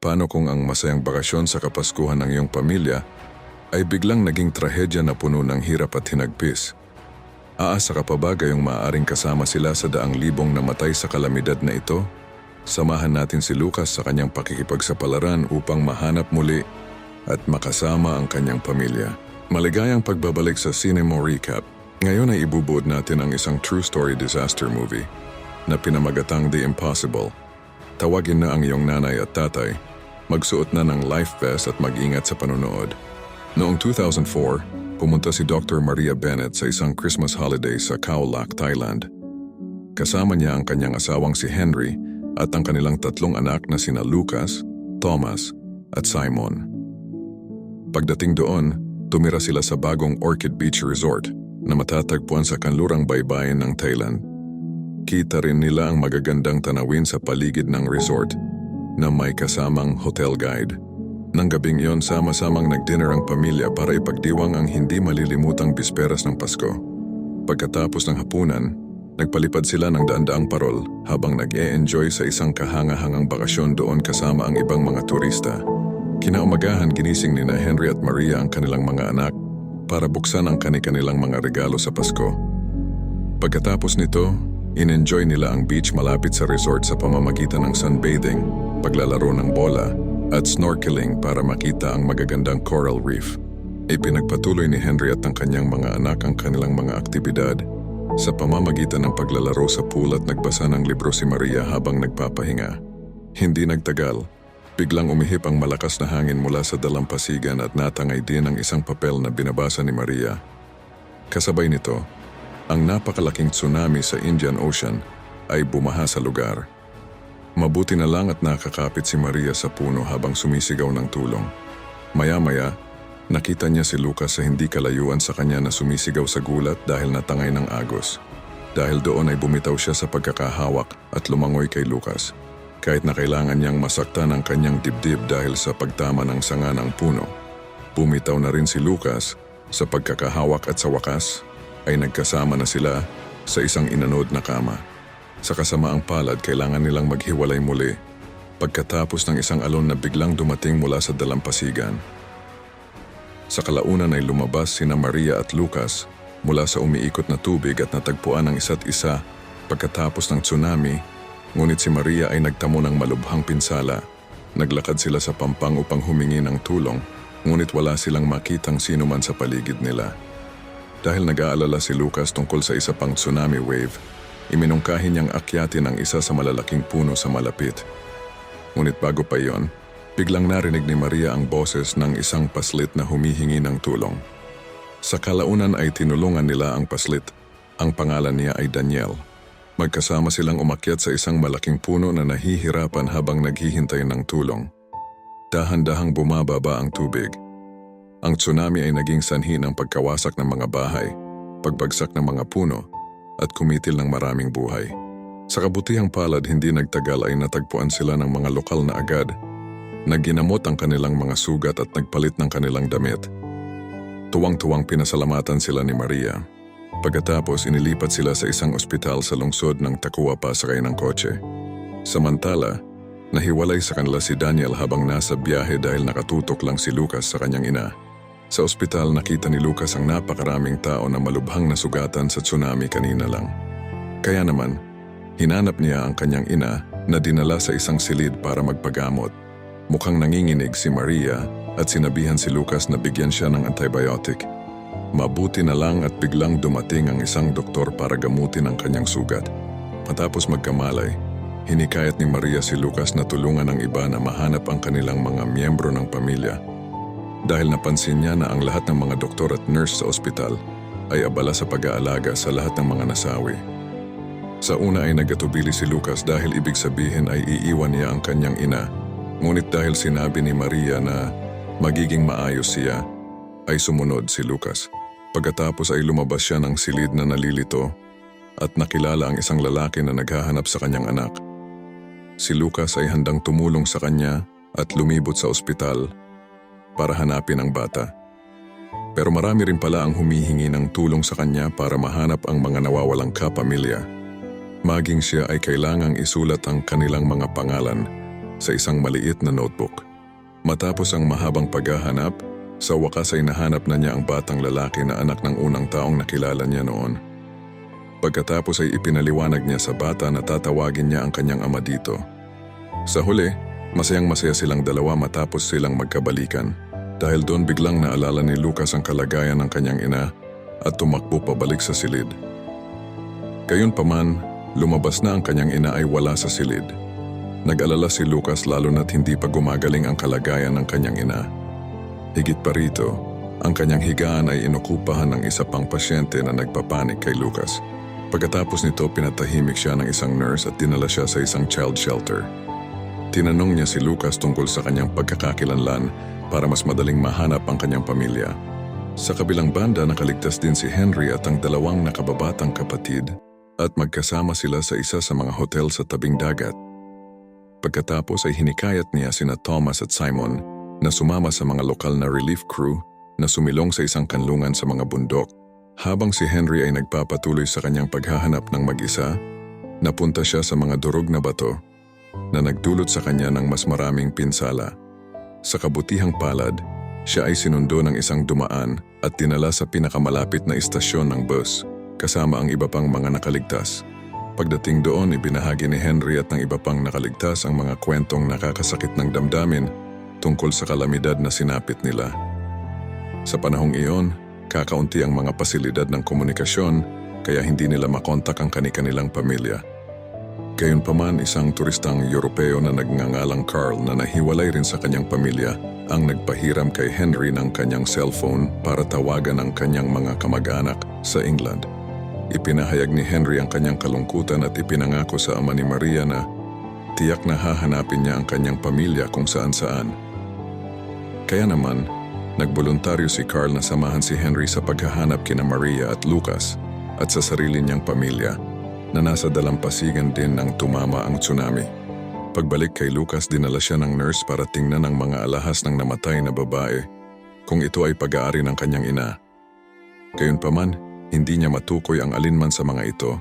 Paano kung ang masayang bakasyon sa kapaskuhan ng iyong pamilya ay biglang naging trahedya na puno ng hirap at hinagpis? Aasa ka pa ba gayong maaaring kasama sila sa daang libong namatay sa kalamidad na ito? Samahan natin si Lucas sa kanyang pakikipagsapalaran upang mahanap muli at makasama ang kanyang pamilya. Maligayang pagbabalik sa Cinema Recap. Ngayon ay ibubuod natin ang isang true story disaster movie na pinamagatang The Impossible. Tawagin na ang iyong nanay at tatay, magsuot na ng life vest at mag-ingat sa panonood. Noong 2004, pumunta si Dr. Maria Bennett sa isang Christmas holiday sa Khao Lak, Thailand. Kasama niya ang kanyang asawang si Henry at ang kanilang tatlong anak na sina Lucas, Thomas at Simon. Pagdating doon, tumira sila sa bagong Orchid Beach Resort na matatagpuan sa kanlurang baybayin ng Thailand. Kita rin nila ang magagandang tanawin sa paligid ng resort na may kasamang hotel guide. Nang gabing iyon, sama-samang nag-dinner ang pamilya para ipagdiwang ang hindi malilimutang bisperas ng Pasko. Pagkatapos ng hapunan, nagpalipad sila ng daan-daang parol habang nag-e-enjoy sa isang kahangahangang bakasyon doon kasama ang ibang mga turista. Kinaumagahan ginising ni na Henry at Maria ang kanilang mga anak para buksan ang kani-kanilang mga regalo sa Pasko. Pagkatapos nito, in-enjoy nila ang beach malapit sa resort sa pamamagitan ng sunbathing, paglalaro ng bola, at snorkeling para makita ang magagandang coral reef. Ipinagpatuloy ni Henry at ang kanyang mga anak ang kanilang mga aktibidad sa pamamagitan ng paglalaro sa pool at nagbasa ng libro si Maria habang nagpapahinga. Hindi nagtagal, biglang umihip ang malakas na hangin mula sa dalampasigan at natangay din ang isang papel na binabasa ni Maria. Kasabay nito, ang napakalaking tsunami sa Indian Ocean ay bumaha sa lugar. Mabuti na lang at nakakapit si Maria sa puno habang sumisigaw ng tulong. Maya-maya, nakita niya si Lucas sa hindi kalayuan sa kanya na sumisigaw sa gulat dahil natangay ng agos. Dahil doon ay bumitaw siya sa pagkakahawak at lumangoy kay Lucas. Kahit na kailangan niyang masaktan ang kanyang dibdib dahil sa pagtama ng sanga ng puno. Bumitaw na rin si Lucas sa pagkakahawak at sa wakas ay nagkasama na sila sa isang inanod na kama. Sa kasamaang palad, kailangan nilang maghiwalay muli pagkatapos ng isang alon na biglang dumating mula sa dalampasigan. Sa kalaunan ay lumabas sina Maria at Lucas mula sa umiikot na tubig at natagpuan ang isa't isa pagkatapos ng tsunami, ngunit si Maria ay nagtamo ng malubhang pinsala. Naglakad sila sa pampang upang humingi ng tulong, ngunit wala silang makitang sino man sa paligid nila. Dahil nag-aalala si Lucas tungkol sa isa pang tsunami wave, iminungkahi niyang akyatin ang isa sa malalaking puno sa malapit. Ngunit bago pa iyon, biglang narinig ni Maria ang boses ng isang paslit na humihingi ng tulong. Sa kalaunan ay tinulungan nila ang paslit. Ang pangalan niya ay Daniel. Magkasama silang umakyat sa isang malaking puno na nahihirapan habang naghihintay ng tulong. Dahan-dahang bumababa ang tubig. Ang tsunami ay naging sanhi ng pagkawasak ng mga bahay, pagbagsak ng mga puno, at kumitil ng maraming buhay. Sa kabutihang palad, hindi nagtagal ay natagpuan sila ng mga lokal na agad na ginamot ang kanilang mga sugat at nagpalit ng kanilang damit. Tuwang-tuwang pinasalamatan sila ni Maria. Pagkatapos inilipat sila sa isang ospital sa lungsod ng Takua pasakay ng kotse. Samantala, nahiwalay sa kanila si Daniel habang nasa biyahe dahil nakatutok lang si Lucas sa kanyang ina. Sa ospital nakita ni Lucas ang napakaraming tao na malubhang nasugatan sa tsunami kanina lang. Kaya naman, hinanap niya ang kanyang ina na dinala sa isang silid para magpagamot. Mukhang nanginginig si Maria at sinabihan si Lucas na bigyan siya ng antibiotic. Mabuti na lang at biglang dumating ang isang doktor para gamutin ang kanyang sugat. Matapos magkamalay, hinikayat ni Maria si Lucas na tulungan ng iba na mahanap ang kanilang mga miyembro ng pamilya. Dahil napansin niya na ang lahat ng mga doktor at nurse sa ospital ay abala sa pag-aalaga sa lahat ng mga nasawi. Sa una ay nagatubili si Lucas dahil ibig sabihin ay iiwan niya ang kanyang ina. Ngunit dahil sinabi ni Maria na magiging maayos siya, ay sumunod si Lucas. Pagkatapos ay lumabas siya ng silid na nalilito at nakilala ang isang lalaki na naghahanap sa kanyang anak. Si Lucas ay handang tumulong sa kanya at lumibot sa ospital para hanapin ang bata. Pero marami rin pala ang humihingi ng tulong sa kanya para mahanap ang mga nawawalang kapamilya. Maging siya ay kailangang isulat ang kanilang mga pangalan sa isang maliit na notebook. Matapos ang mahabang paghahanap, sa wakas ay nahanap na niya ang batang lalaki na anak ng unang taong nakilala niya noon. Pagkatapos ay ipinaliwanag niya sa bata na tatawagin niya ang kanyang ama dito. Sa huli, masayang masaya silang dalawa matapos silang magkabalikan. Dahil doon biglang naalala ni Lucas ang kalagayan ng kanyang ina at tumakbo pabalik sa silid. Gayunpaman, lumabas na ang kanyang ina ay wala sa silid. Nag-alala si Lucas lalo na't hindi pa gumagaling ang kalagayan ng kanyang ina. Higit pa rito, ang kanyang higaan ay inukupahan ng isa pang pasyente na nagpapanik kay Lucas. Pagkatapos nito, pinatahimik siya ng isang nurse at dinala siya sa isang child shelter. Tinanong niya si Lucas tungkol sa kanyang pagkakakilanlan para mas madaling mahanap ang kanyang pamilya. Sa kabilang banda, nakaligtas din si Henry at ang dalawang nakababatang kapatid at magkasama sila sa isa sa mga hotel sa tabing dagat. Pagkatapos ay hinikayat niya sina Thomas at Simon na sumama sa mga lokal na relief crew na sumilong sa isang kanlungan sa mga bundok. Habang si Henry ay nagpapatuloy sa kanyang paghahanap ng mag-isa, napunta siya sa mga durog na bato na nagdulot sa kanya ng mas maraming pinsala. Sa kabutihang palad, siya ay sinundo ng isang dumaan at dinala sa pinakamalapit na istasyon ng bus kasama ang iba pang mga nakaligtas. Pagdating doon, ibinahagi ni Henry at ng iba pang nakaligtas ang mga kwentong nakakasakit ng damdamin tungkol sa kalamidad na sinapit nila. Sa panahong iyon, kakaunti ang mga pasilidad ng komunikasyon kaya hindi nila makontak ang kani-kanilang pamilya. Gayunpaman, isang turistang Europeo na nagngangalang Carl na nahiwalay rin sa kanyang pamilya ang nagpahiram kay Henry ng kanyang cellphone para tawagan ang kanyang mga kamag-anak sa England. Ipinahayag ni Henry ang kanyang kalungkutan at ipinangako sa ama ni Maria na tiyak na hahanapin niya ang kanyang pamilya kung saan-saan. Kaya naman, nagboluntaryo si Carl na samahan si Henry sa paghahanap kina Maria at Lucas at sa sarili niyang pamilya na nasa dalampasigan din ng tumama ang tsunami. Pagbalik kay Lucas, dinala siya ng nurse para tingnan ang mga alahas ng namatay na babae kung ito ay pag-aari ng kanyang ina. Gayunpaman, hindi niya matukoy ang alinman sa mga ito,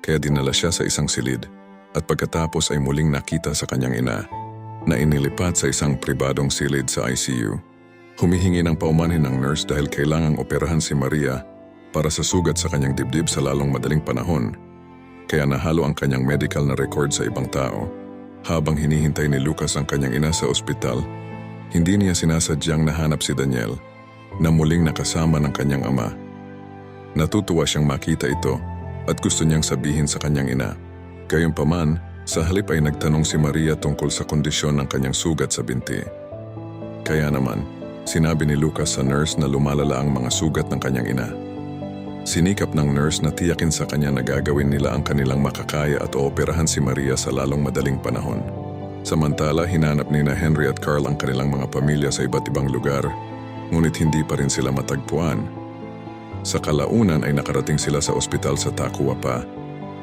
kaya dinala siya sa isang silid at pagkatapos ay muling nakita sa kanyang ina na inilipat sa isang pribadong silid sa ICU. Humihingi ng paumanhin ng nurse dahil kailangang operahan si Maria para sa sugat sa kanyang dibdib sa lalong madaling panahon, kaya nahalo ang kanyang medical na record sa ibang tao. Habang hinihintay ni Lucas ang kanyang ina sa ospital, hindi niya sinasadyang nahanap si Daniel na muling nakasama ng kanyang ama. Natutuwa siyang makita ito at gusto niyang sabihin sa kanyang ina. Gayunpaman, sa halip ay nagtanong si Maria tungkol sa kondisyon ng kanyang sugat sa binti. Kaya naman, sinabi ni Lucas sa nurse na lumalala ang mga sugat ng kanyang ina. Sinikap ng nurse na tiyakin sa kanya na gagawin nila ang kanilang makakaya at ooperahan si Maria sa lalong madaling panahon. Samantala, hinanap ni na Henry at Carl ang kanilang mga pamilya sa iba't ibang lugar, ngunit hindi pa rin sila matagpuan. Sa kalaunan ay nakarating sila sa ospital sa Tacuapa,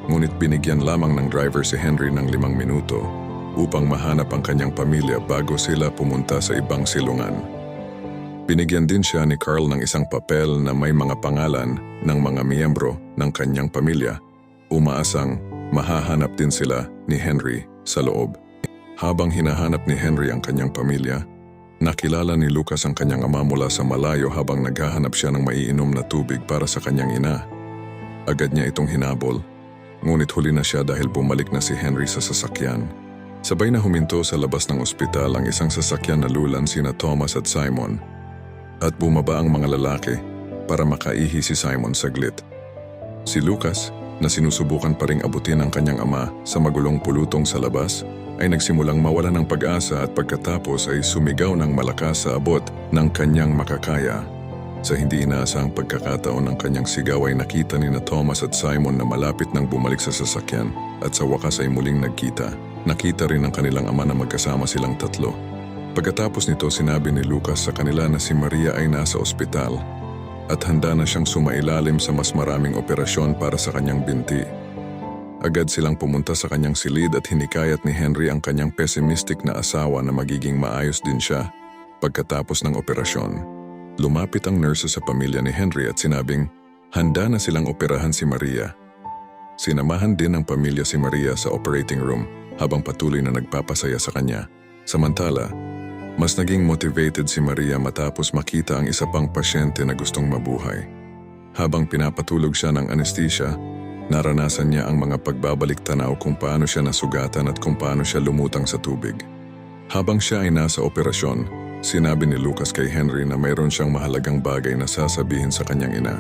ngunit binigyan lamang ng driver si Henry ng limang minuto upang mahanap ang kanyang pamilya bago sila pumunta sa ibang silungan. Binigyan din siya ni Carl ng isang papel na may mga pangalan ng mga miyembro ng kanyang pamilya. Umaasang mahahanap din sila ni Henry sa loob. Habang hinahanap ni Henry ang kanyang pamilya, nakilala ni Lucas ang kanyang ama mula sa malayo habang naghahanap siya ng maiinom na tubig para sa kanyang ina. Agad niya itong hinabol, ngunit huli na siya dahil bumalik na si Henry sa sasakyan. Sabay na huminto sa labas ng ospital ang isang sasakyan na lulan sina Thomas at Simon at bumaba ang mga lalaki para makaihi si Simon saglit. Si Lucas, na sinusubukan pa ring abutin ang kanyang ama sa magulong pulutong sa labas, ay nagsimulang mawala ng pag-asa at pagkatapos ay sumigaw ng malakas sa abot ng kanyang makakaya. Sa hindi inaasahang pagkakataon ng kanyang sigaw ay nakita ni na Thomas at Simon na malapit nang bumalik sa sasakyan at sa wakas ay muling nagkita. Nakita rin ng kanilang ama na magkasama silang tatlo. Pagkatapos nito sinabi ni Lucas sa kanila na si Maria ay nasa ospital at handa na siyang sumailalim sa mas maraming operasyon para sa kanyang binti. Agad silang pumunta sa kanyang silid at hinikayat ni Henry ang kanyang pessimistic na asawa na magiging maayos din siya pagkatapos ng operasyon. Lumapit ang nurse sa pamilya ni Henry at sinabing handa na silang operahan si Maria. Sinamahan din ng pamilya si Maria sa operating room habang patuloy na nagpapasaya sa kanya. Samantala, mas naging motivated si Maria matapos makita ang isa pang pasyente na gustong mabuhay. Habang pinapatulog siya ng anesthesia, naranasan niya ang mga pagbabalik tanaw kung paano siya nasugatan at kung paano siya lumutang sa tubig. Habang siya ay nasa operasyon, sinabi ni Lucas kay Henry na mayroon siyang mahalagang bagay na sasabihin sa kanyang ina.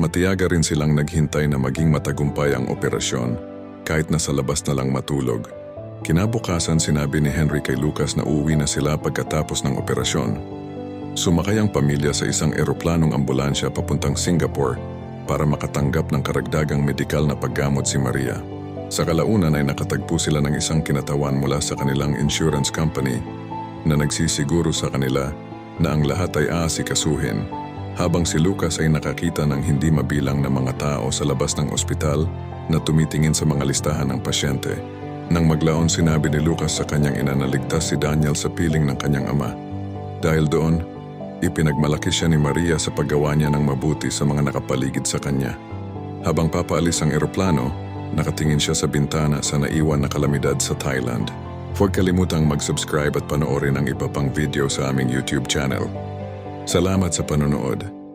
Matiyaga rin silang naghintay na maging matagumpay ang operasyon kahit nasa labas na lang matulog. Kinabukasan sinabi ni Henry kay Lucas na uuwi na sila pagkatapos ng operasyon. Sumakay ang pamilya sa isang eroplanong ambulansya papuntang Singapore para makatanggap ng karagdagang medikal na paggamot si Maria. Sa kalaunan ay nakatagpo sila ng isang kinatawan mula sa kanilang insurance company na nagsisiguro sa kanila na ang lahat ay aasikasuhin habang si Lucas ay nakakita ng hindi mabilang na mga tao sa labas ng ospital na tumitingin sa mga listahan ng pasyente. Nang maglaon sinabi ni Lucas sa kanyang ina na ligtas si Daniel sa piling ng kanyang ama. Dahil doon, ipinagmalaki siya ni Maria sa paggawa niya ng mabuti sa mga nakapaligid sa kanya. Habang papaalis ang eroplano, nakatingin siya sa bintana sa naiwan na kalamidad sa Thailand. Huwag kalimutang mag-subscribe at panoorin ang iba pang video sa aming YouTube channel. Salamat sa panonood.